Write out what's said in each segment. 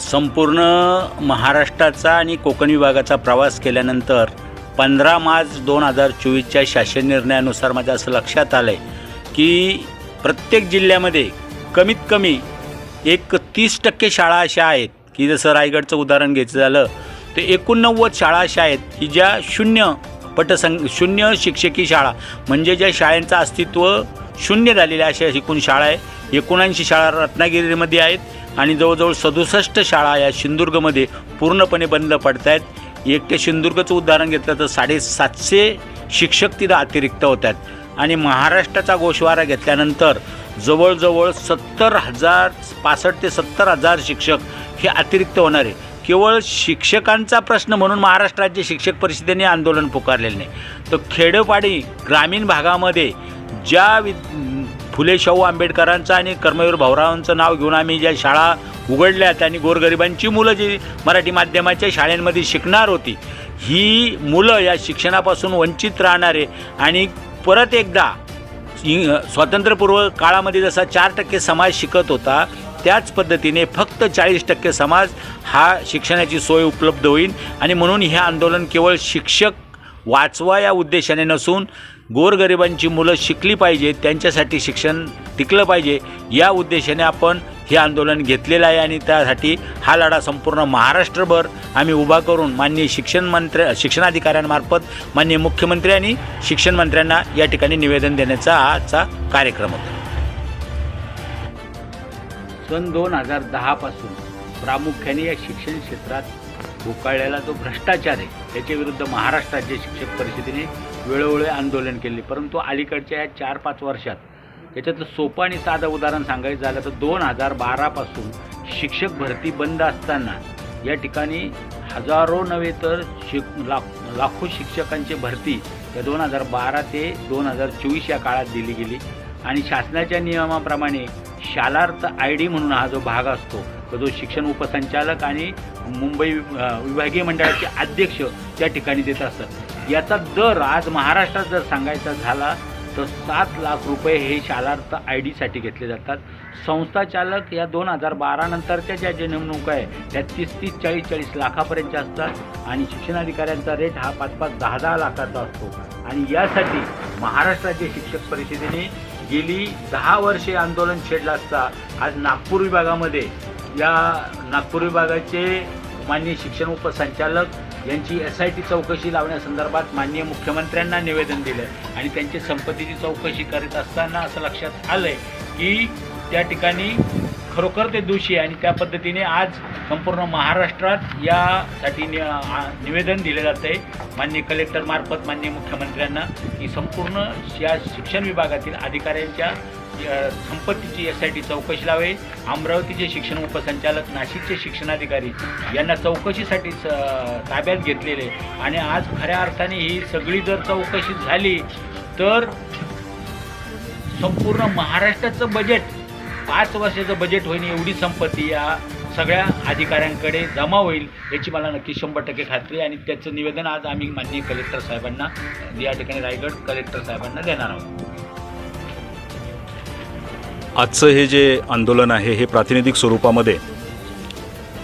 संपूर्ण महाराष्ट्राचा आणि कोकण विभागाचा प्रवास केल्यानंतर पंधरा मार्च दोन हजार चोवीसच्या शासन निर्णयानुसार माझ्या असं लक्षात आलं आहे की प्रत्येक जिल्ह्यामध्ये कमीत कमी एक तीस टक्के शाळा अशा आहेत की जसं रायगडचं उदाहरण घ्यायचं झालं तर एकोणनव्वद शाळा अशा आहेत की ज्या शून्य पटसंग शून्य शिक्षकी शाळा म्हणजे ज्या शाळांचं अस्तित्व शून्य झालेल्या अशा एकूण शाळा आहे. एकोणऐंशी शाळा रत्नागिरीमध्ये आहेत. आणि जवळजवळ सदुसष्ट शाळा या सिंधुदुर्गमध्ये पूर्णपणे बंद पडत आहेत एकट्या सिंधुदुर्गचं उदाहरण घेतलं तर साडेसातशे शिक्षक तिथं अतिरिक्त होत आहेत आणि महाराष्ट्राचा गोषवारा घेतल्यानंतर जवळजवळ सत्तर हजार पासष्ट ते सत्तर हजार शिक्षक हे अतिरिक्त होणार आहे. केवळ शिक्षकांचा प्रश्न म्हणून महाराष्ट्र राज्य शिक्षक परिषदेने आंदोलन पुकारलेलं नाही. तर खेडोपाडी ग्रामीण भागामध्ये ज्या वि फुले शाहू आंबेडकरांचं आणि कर्मवीर भाऊरावांचं नाव घेऊन आम्ही ज्या शाळा उघडल्या आणि गोरगरिबांची मुलं जी मराठी माध्यमाच्या शाळेंमध्ये शिकणार होती ही मुलं या शिक्षणापासून वंचित राहणारे आणि परत एकदा स्वातंत्र्यपूर्व काळामध्ये जसा चार टक्के समाज शिकत होता त्याच पद्धतीने फक्त चाळीस टक्के समाज हा शिक्षणाची सोय उपलब्ध होईल आणि म्हणून हे आंदोलन केवळ शिक्षक वाचवा या उद्देशाने नसून गोरगरिबांची मुलं शिकली पाहिजे त्यांच्यासाठी शिक्षण टिकलं पाहिजे या उद्देशाने आपण हे आंदोलन घेतलेलं आहे आणि त्यासाठी हा लढा संपूर्ण महाराष्ट्रभर आम्ही उभा करून माननीय शिक्षण मंत्र शिक्षणाधिकाऱ्यांमार्फत माननीय मुख्यमंत्री आणि शिक्षण मंत्र्यांना या ठिकाणी निवेदन देण्याचा हा आजचा कार्यक्रम होता. सन दोन हजार दहापासून प्रामुख्याने या शिक्षण क्षेत्रात उकाळलेला जो भ्रष्टाचार आहे त्याच्या विरुद्ध महाराष्ट्र राज्य शिक्षक परिषदेने वेळोवेळी आंदोलन केले. परंतु अलीकडच्या या चार पाच वर्षात याच्यातलं सोपं आणि साधं उदाहरण सांगायचं झालं तर दोन हजार बारापासून शिक्षक भरती बंद असताना या ठिकाणी हजारो नव्हे तर शिक लाख लाखो शिक्षकांची भरती या दोन हजार बारा ते दोन हजार चोवीस या काळात दिली गेली. आणि शासनाच्या नियमाप्रमाणे शालार्थ आय डी म्हणून हा जो भाग असतो तो जो शिक्षण उपसंचालक आणि मुंबई विभागीय मंडळाचे अध्यक्ष त्या ठिकाणी देत असतात. याचा दर आज महाराष्ट्रात जर सांगायचा झाला तर सात लाख रुपये हे शालार्थ आय डीसाठी घेतले जातात. संस्थाचालक या दोन हजार बारा नंतरच्या ज्या ज्या नेमणुका आहे त्या तीस तीस चाळीस चाळीस लाखापर्यंतच्या असतात आणि शिक्षणाधिकाऱ्यांचा रेट हा पाच पाच दहा दहा लाखाचा असतो. आणि यासाठी महाराष्ट्राचे शिक्षक परिषदेने गेली दहा वर्षे आंदोलन छेडलं असता आज नागपूर विभागामध्ये या नागपूर विभागाचे माननीय शिक्षण उपसंचालक यांची एस आय टी चौकशी लावण्यासंदर्भात माननीय मुख्यमंत्र्यांना निवेदन दिलं आणि त्यांची संपत्तीची चौकशी करीत असताना असं लक्षात आलं आहे की त्या ठिकाणी खरोखर ते दोषी आहे आणि त्या पद्धतीने आज संपूर्ण महाराष्ट्रात यासाठी नि निवेदन दिलं जातं. आहे मान्य कलेक्टरमार्फत मान्य मुख्यमंत्र्यांना की संपूर्ण या शिक्षण विभागातील अधिकाऱ्यांच्या संपत्तीची एस आय टी चौकशी लावे अमरावतीचे शिक्षण उपसंचालक नाशिकचे शिक्षणाधिकारी यांना चौकशीसाठी ताब्यात घेतलेले. आणि आज खऱ्या अर्थाने ही सगळी जर चौकशी झाली तर संपूर्ण महाराष्ट्राचं बजेट पाच वर्षाचं बजेट होईल एवढी संपत्ती या सगळ्या अधिकाऱ्यांकडे जमा होईल याची मला नक्की शंभर टक्के खात्री आणि त्याचं निवेदन आज आम्ही माननीय कलेक्टर साहेबांना या ठिकाणी रायगड कलेक्टर साहेबांना देणार आहोत. आजचं हे जे आंदोलन आहे हे प्रातिनिधिक स्वरूपामध्ये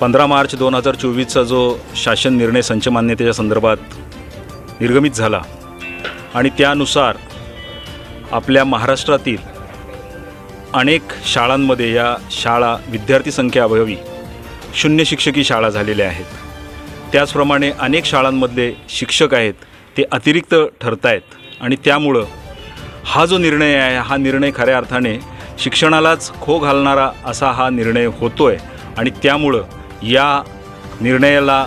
पंधरा मार्च दोन हजार चोवीसचा जो शासन निर्णय संच मान्यतेच्या संदर्भात निर्गमित झाला आणि त्यानुसार आपल्या महाराष्ट्रातील अनेक शाळांमध्ये या शाळा विद्यार्थी संख्या अभावी शून्य शिक्षकी शाळा झालेल्या आहेत. त्याचप्रमाणे अनेक शाळांमधले शिक्षक आहेत ते अतिरिक्त ठरत आहेत आणि त्यामुळं हा जो निर्णय आहे हा निर्णय खऱ्या अर्थाने शिक्षणालाच खो घालणारा असा हा निर्णय होतो आहे आणि त्यामुळं या निर्णयाला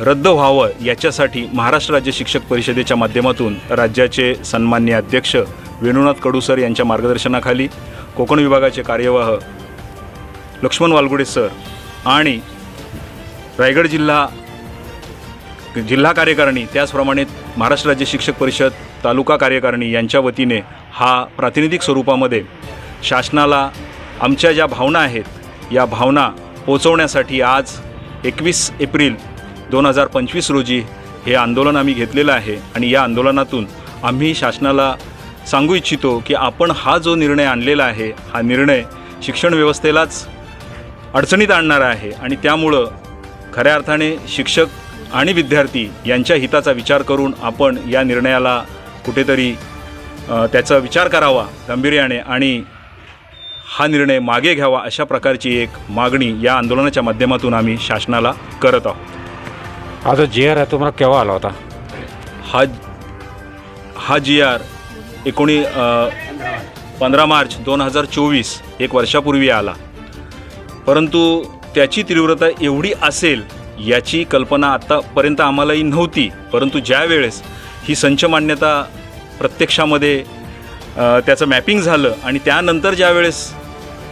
रद्द व्हावं याच्यासाठी महाराष्ट्र राज्य शिक्षक परिषदेच्या माध्यमातून राज्याचे सन्मान्य अध्यक्ष वेणुनाथ कडूसर यांच्या मार्गदर्शनाखाली कोकण विभागाचे कार्यवाह लक्ष्मण वालगुडे सर आणि रायगड जिल्हा जिल्हा कार्यकारिणी त्याचप्रमाणे महाराष्ट्र राज्य शिक्षक परिषद तालुका कार्यकारिणी यांच्या वतीने हा प्रातिनिधिक स्वरूपामध्ये शासनाला आमच्या ज्या भावना आहेत या भावना पोचवण्यासाठी आज एकवीस एप्रिल दोन हजार पंचवीस रोजी हे आंदोलन आम्ही घेतलेलं आहे आणि या आंदोलनातून आम्ही शासनाला सांगू इच्छितो की आपण हा जो निर्णय आणलेला आहे हा निर्णय शिक्षण व्यवस्थेलाच अडचणीत आणणारा आहे आणि त्यामुळं खऱ्या अर्थाने शिक्षक आणि विद्यार्थी यांच्या हिताचा विचार करून आपण या निर्णयाला कुठेतरी त्याचा विचार करावा गांभीर्याने आणि हा निर्णय मागे घ्यावा अशा प्रकारची एक मागणी या आंदोलनाच्या माध्यमातून आम्ही शासनाला करत आहोत. हा जो जी आर आहे तुम्हाला केव्हा आला होता? हा हा जी आर एकोणी पंधरा मार्च दोन हजार चोवीस एक वर्षापूर्वी आला. परंतु त्याची तीव्रता एवढी असेल याची कल्पना आत्तापर्यंत आम्हालाही नव्हती. परंतु ज्या वेळेस ही संच मान्यता प्रत्यक्षामध्ये त्याचं मॅपिंग झालं आणि त्यानंतर ज्या वेळेस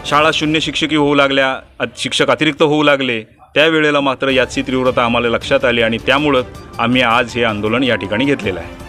शाळा शून्य शिक्षकी होऊ लागल्या शिक्षक अतिरिक्त होऊ लागले त्यावेळेला मात्र याची तीव्रता आम्हाला लक्षात आली आणि त्यामुळं आम्ही आज हे आंदोलन या ठिकाणी घेतलेलं आहे.